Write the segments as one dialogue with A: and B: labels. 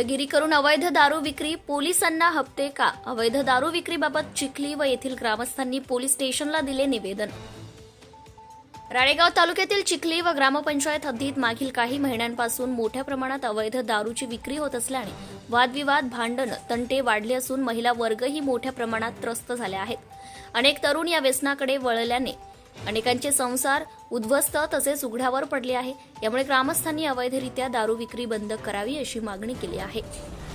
A: गुंडगिरी करून अवैध दारू विक्री पोलिसांना हप्ते का? अवैध दारू विक्रीबाबत चिखली व येथील ग्रामस्थांनी पोलीस स्टेशनला दिले निवेदन. राळेगाव तालुक्यातील चिखली व ग्रामपंचायत हद्दीत मागील काही महिन्यांपासून मोठ्या प्रमाणात अवैध दारूची विक्री होत असल्याने वादविवाद भांडण तंटे वाढले असून महिला वर्गही मोठ्या प्रमाणात त्रस्त झाल्या आहेत. अनेक तरुण या व्यसनाकडे वळल्याने अनेकांचे संसार उद्ध्वस्त तसेच उघड्यावर पडले आहे. यामुळे ग्रामस्थांनी अवैधरित्या दारू विक्री बंद करावी अशी मागणी केली आहे.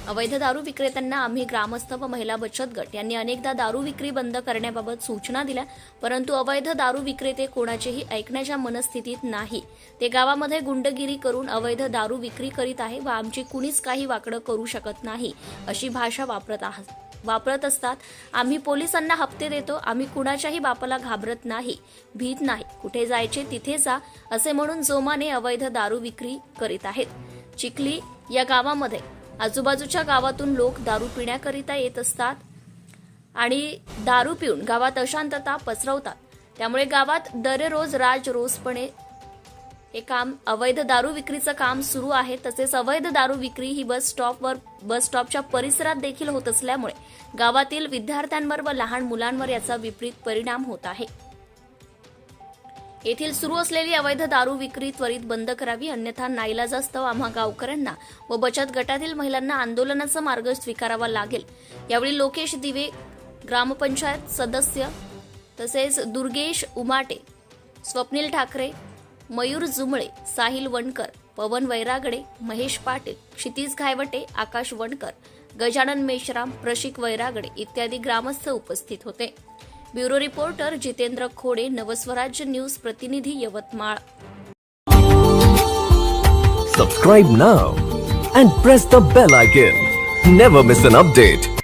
A: अवैध दारू विक्रेत्यांना आम्ही ग्रामस्थ व महिला बचत गट यांनी अनेकदा दारू विक्री बंद करण्याबाबत सूचना दिल्या परंतु अवैध दारू विक्रेते कोणाचेही ऐकण्याच्या मनस्थितीत नाही. ते गावामध्ये गुंडगिरी करून अवैध दारू विक्री करीत आहे व आमची कुणीच काही वाकडं करू शकत नाही अशी भाषा वापरत आहात वापरत असतात. आम्ही पोलिसांना हप्ते देतो. आम्ही कुणाच्याही बापाला घाबरत नाही भीत नाही. कुठे जायचे तिथे जा असे म्हणून जोमाने अवैध दारू विक्री करीत आहेत. चिखली या गावामध्ये आजूबाजूच्या गावातून लोक दारू पिण्याकरिता येत असतात आणि दारू पिऊन गावात अशांतता पसरवतात. त्यामुळे गावात दररोज राजरोसपणे हे काम अवैध दारू विक्रीचं काम सुरू आहे. तसेच अवैध दारू विक्री ही बस स्टॉपवर बस स्टॉपच्या परिसरात देखील होत असल्यामुळे गावातील विद्यार्थ्यांवर व लहान मुलांवर याचा विपरीत परिणाम होत आहे. येथील सुरू असलेली अवैध दारू विक्री त्वरित बंद करावी अन्यथा नाईलाजास्तव आम्हा गावकऱ्यांना व बचत गटातील महिलांना आंदोलनाचा मार्ग स्वीकारावा लागेल. यावेळी लोकेश दिवे ग्रामपंचायत सदस्य तसेच दुर्गेश उमाटे स्वप्नील ठाकरे मयूर जुमळे साहिल वणकर पवन वैरागडे महेश पाटील क्षितिज घायवटे आकाश वणकर गजानन मेश्राम प्रशिक वैरागडे इत्यादी ग्रामस्थ उपस्थित होते. Bureau reporter Jitendra Khode Navswarajya news प्रतिनिधी Yavatmal.
B: Subscribe now and press the bell icon never miss an update